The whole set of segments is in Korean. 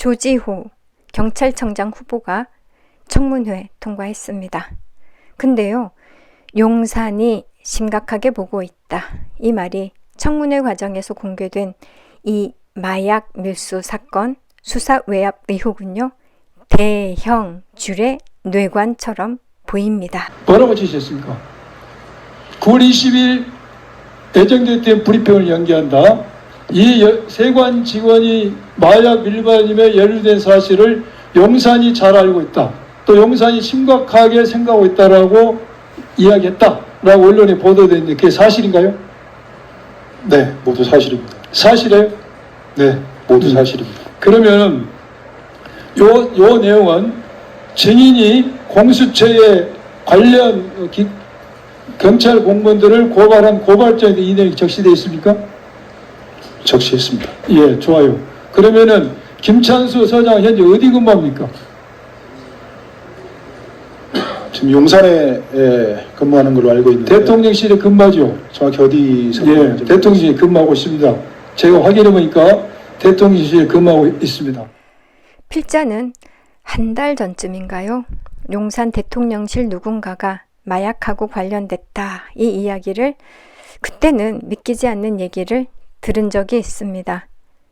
조지호 경찰청장 후보가 청문회 통과했습니다. 근데요, 용산이 심각하게 보고 있다. 이 말이 청문회 과정에서 공개된 이 마약 밀수 사건 수사 외압 의혹은요, 대형 줄의 뇌관처럼 보입니다. 뭐라고 지시했습니까? 9월 20일 예정됐던 브리핑을 연기한다. 이 여- 세관 직원이 마약 밀반임에 연루된 사실을 용산이 잘 알고 있다. 또 용산이 심각하게 생각하고 있다라고 이야기했다라고 언론에 보도됐는데 그게 사실인가요? 네, 모두 사실입니다. 사실이에요? 네, 모두 음. 사실입니다. 그러면 요, 요 내용은 증인이 공수처에 관련 기- 경찰 공무원들을 고발한 고발장에 이 내용이 적시되어 있습니까? 적시했습니다. 예, 좋아요. 그러면은 김찬수 서장 현재 어디 근무합니까? 지금 용산에 예, 근무하는 걸로 알고 있는데 대통령실에 근무하죠. 정확히 어디서 예, 대통령실에 근무하고 있습니다. 제가 확인해 보니까 대통령실에 근무하고 있습니다. 필자는 한 달 전쯤인가요? 용산 대통령실 누군가가 마약하고 관련됐다. 이 이야기를 그때는 믿기지 않는 얘기를 들은 적이 있습니다.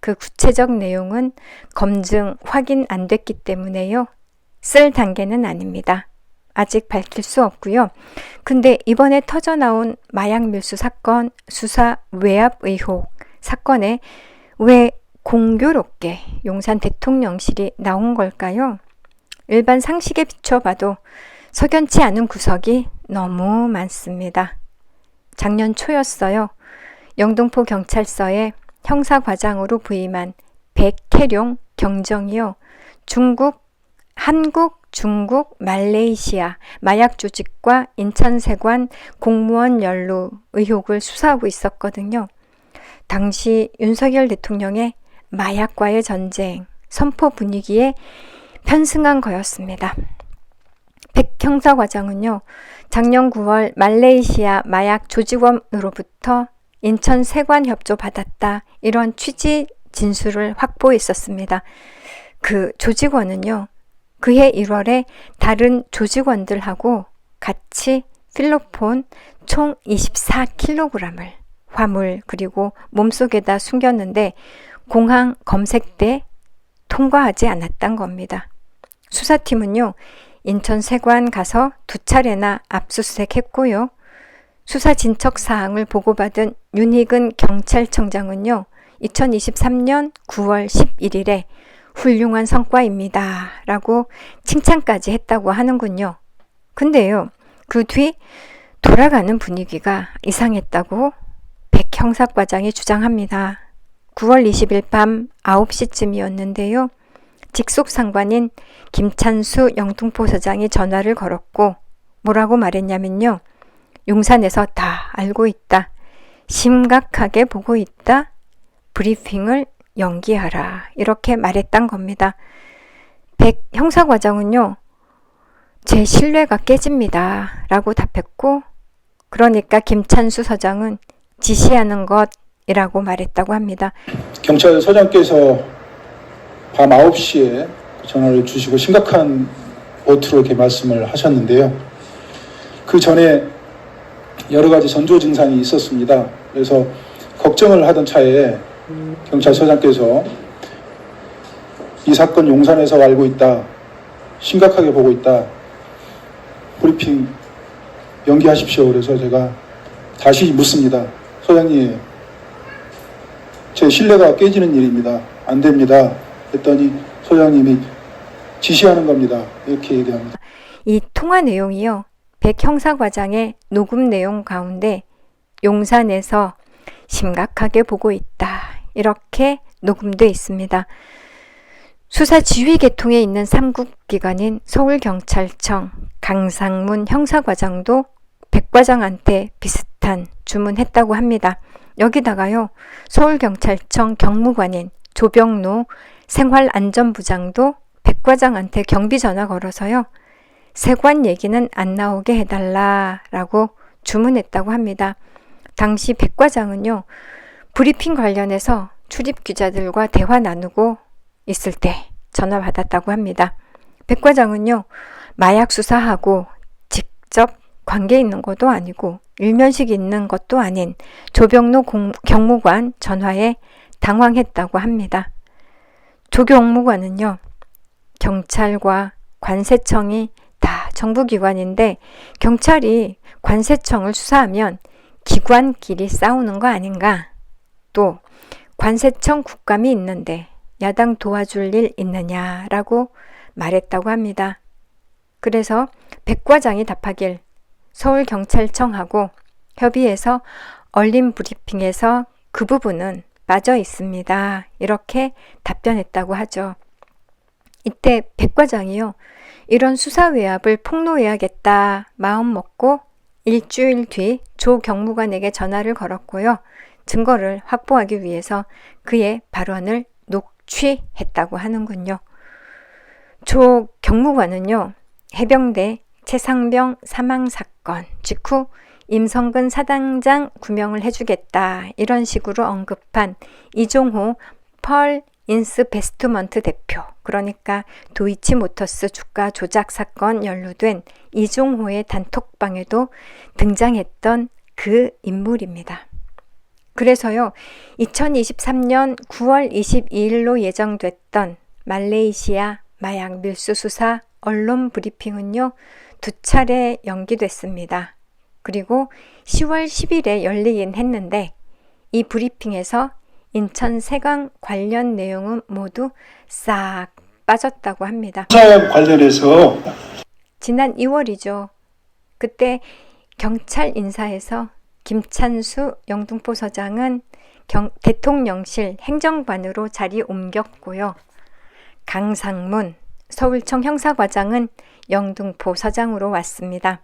그 구체적 내용은 검증, 확인 안 됐기 때문에요. 쓸 단계는 아닙니다. 아직 밝힐 수 없고요. 근데 이번에 터져 나온 마약 밀수 사건 수사 외압 의혹 사건에 왜 공교롭게 용산 대통령실이 나온 걸까요? 일반 상식에 비춰봐도 석연치 않은 구석이 너무 많습니다. 작년 초였어요. 영등포 경찰서에 형사과장으로 부임한 백혜룡 경정이요. 중국, 한국, 중국, 말레이시아 마약 조직과 인천세관 공무원 연루 의혹을 수사하고 있었거든요. 당시 윤석열 대통령의 마약과의 전쟁 선포 분위기에 편승한 거였습니다. 백 형사과장은요, 작년 9월 말레이시아 마약 조직원으로부터 인천 세관 협조 받았다. 이런 취지 진술을 확보했었습니다. 그 조직원은요, 그해 1월에 다른 조직원들하고 같이 필로폰 총 24kg을 화물 그리고 몸속에다 숨겼는데 공항 검색 때 통과하지 않았던 겁니다. 수사팀은요, 인천 세관 가서 두 차례나 압수수색 했고요. 수사 진척 사항을 보고받은 윤희근 경찰청장은요, 2023년 9월 11일에 훌륭한 성과입니다. 라고 칭찬까지 했다고 하는군요. 근데요, 그 뒤 돌아가는 분위기가 이상했다고 백 형사과장이 주장합니다. 9월 20일 밤 9시쯤이었는데요. 직속 상관인 김찬수 영등포서장이 전화를 걸었고 뭐라고 말했냐면요. 용산에서 다 알고 있다. 심각하게 보고 있다. 브리핑을 연기하라. 이렇게 말했단 겁니다. 백 형사과장은요. 제 신뢰가 깨집니다. 라고 답했고 그러니까 김찬수 서장은 지시하는 것이라고 말했다고 합니다. 경찰서장께서 밤 9시에 전화를 주시고 심각한 어투로 이렇게 말씀을 하셨는데요. 그 전에 여러 가지 전조 증상이 있었습니다. 그래서 걱정을 하던 차에 경찰서장께서 이 사건 용산에서 알고 있다. 심각하게 보고 있다. 브리핑 연기하십시오. 그래서 제가 다시 묻습니다. 소장님, 제 신뢰가 깨지는 일입니다. 안 됩니다. 했더니 소장님이 지시하는 겁니다. 이렇게 얘기합니다. 이 통화 내용이요. 백 형사과장의 녹음 내용 가운데 용산에서 심각하게 보고 있다. 이렇게 녹음돼 있습니다. 수사 지휘 계통에 있는 3국 기관인 서울경찰청 강상문 형사과장도 백 과장한테 비슷한 주문했다고 합니다. 여기다가요. 서울경찰청 경무관인 조병노 생활안전부장도 백 과장한테 경비 전화 걸어서요. 세관 얘기는 안 나오게 해달라라고 주문했다고 합니다. 당시 백 과장은요. 브리핑 관련해서 출입 기자들과 대화 나누고 있을 때 전화 받았다고 합니다. 백 과장은요, 마약 수사하고 직접 관계 있는 것도 아니고 일면식 있는 것도 아닌 조병로 공- 경무관 전화에 당황했다고 합니다. 조 경무관은요, 경찰과 관세청이 다 정부기관인데 경찰이 관세청을 수사하면 기관끼리 싸우는 거 아닌가? 또 관세청 국감이 있는데 야당 도와줄 일 있느냐라고 말했다고 합니다. 그래서 백 과장이 답하길 서울경찰청하고 협의해서 얼린 브리핑에서 그 부분은 빠져 있습니다. 이렇게 답변했다고 하죠. 이때 백 과장이요. 이런 수사 외압을 폭로해야겠다 마음 먹고 일주일 뒤 조 경무관에게 전화를 걸었고요. 증거를 확보하기 위해서 그의 발언을 녹취했다고 하는군요. 조 경무관은요. 해병대 최상병 사망 사건 직후 임성근 사당장 구명을 해주겠다 이런 식으로 언급한 이종호 펄 인스베스트먼트 대표 그러니까 도이치모터스 주가 조작 사건 연루된 이종호의 단톡방에도 등장했던 그 인물입니다. 그래서요, 2023년 9월 22일로 예정됐던 말레이시아 마약 밀수 수사 언론 브리핑은요, 두 차례 연기됐습니다. 그리고 10월 10일에 열리긴 했는데, 이 브리핑에서 인천 세강 관련 내용은 모두 싹 빠졌다고 합니다. 관련해서 지난 2월이죠. 그때 경찰 인사에서 김찬수 영등포 서장은 경- 대통령실 행정관으로 자리 옮겼고요. 강상문 서울청 형사과장은 영등포 서장으로 왔습니다.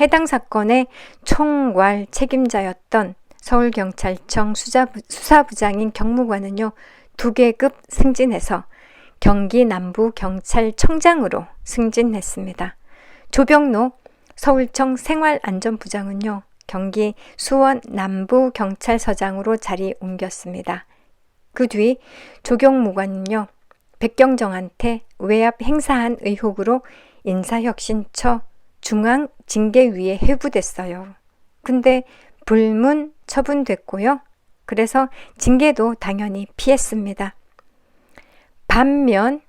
해당 사건의 총괄 책임자였던 서울경찰청 수사부, 수사부장인 경무관은요, 두 계급 승진해서 경기 남부 경찰청장으로 승진했습니다. 조병로 서울청 생활안전부장은요, 경기 수원 남부 경찰서장으로 자리 옮겼습니다. 그 뒤 조경무관은요, 백경정한테 외압 행사한 의혹으로 인사혁신처 중앙징계위에 회부됐어요. 근데 불문 처분됐고요. 그래서 징계도 당연히 피했습니다. 반면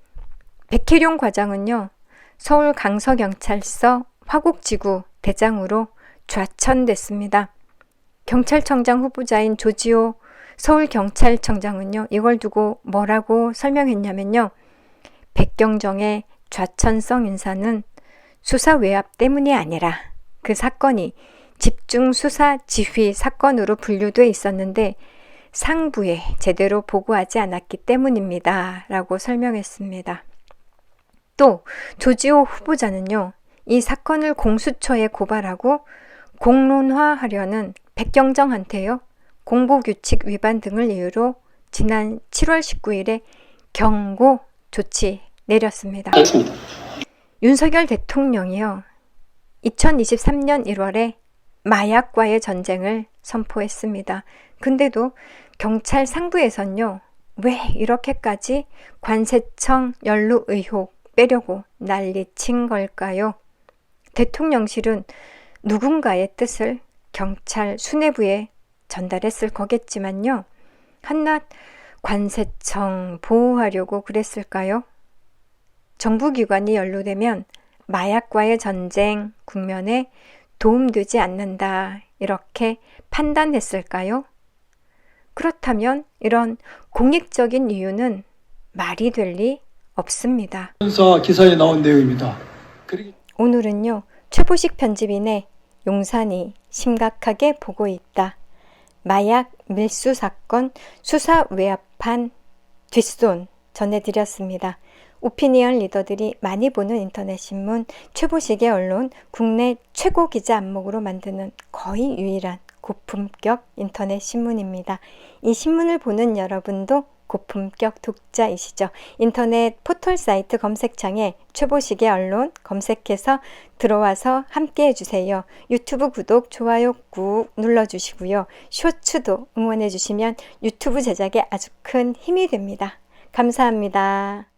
백혜룡 과장은요. 서울 강서경찰서 화곡지구 대장으로 좌천됐습니다. 경찰청장 후보자인 조지호 서울경찰청장은요. 이걸 두고 뭐라고 설명했냐면요. 백경정의 좌천성 인사는 수사 외압 때문이 아니라 그 사건이 집중 수사 지휘 사건으로 분류돼 있었는데 상부에 제대로 보고하지 않았기 때문입니다. 라고 설명했습니다. 또 조지호 후보자는요. 이 사건을 공수처에 고발하고 공론화하려는 백경정한테요. 공보규칙 위반 등을 이유로 지난 7월 19일에 경고 조치 내렸습니다. 윤석열 대통령이요. 2023년 1월에 마약과의 전쟁을 선포했습니다. 근데도 경찰 상부에선요, 왜 이렇게까지 관세청 연루 의혹 빼려고 난리친 걸까요? 대통령실은 누군가의 뜻을 경찰 수뇌부에 전달했을 거겠지만요. 한낱 관세청 보호하려고 그랬을까요? 정부기관이 연루되면 마약과의 전쟁 국면에 도움되지 않는다. 이렇게 판단했을까요? 그렇다면 이런 공익적인 이유는 말이 될 리 없습니다. 기사에 나온 내용입니다. 오늘은요, 최보식 편집인의 용산이 심각하게 보고 있다. 마약 밀수 사건 수사 외압한 뒷손 전해드렸습니다. 오피니언 리더들이 많이 보는 인터넷 신문 최보식의 언론 국내 최고 기자 안목으로 만드는 거의 유일한 고품격 인터넷 신문입니다. 이 신문을 보는 여러분도 고품격 독자이시죠. 인터넷 포털 사이트 검색창에 최보식의 언론 검색해서 들어와서 함께 해주세요. 유튜브 구독, 좋아요 꾹 눌러주시고요. 쇼츠도 응원해주시면 유튜브 제작에 아주 큰 힘이 됩니다. 감사합니다.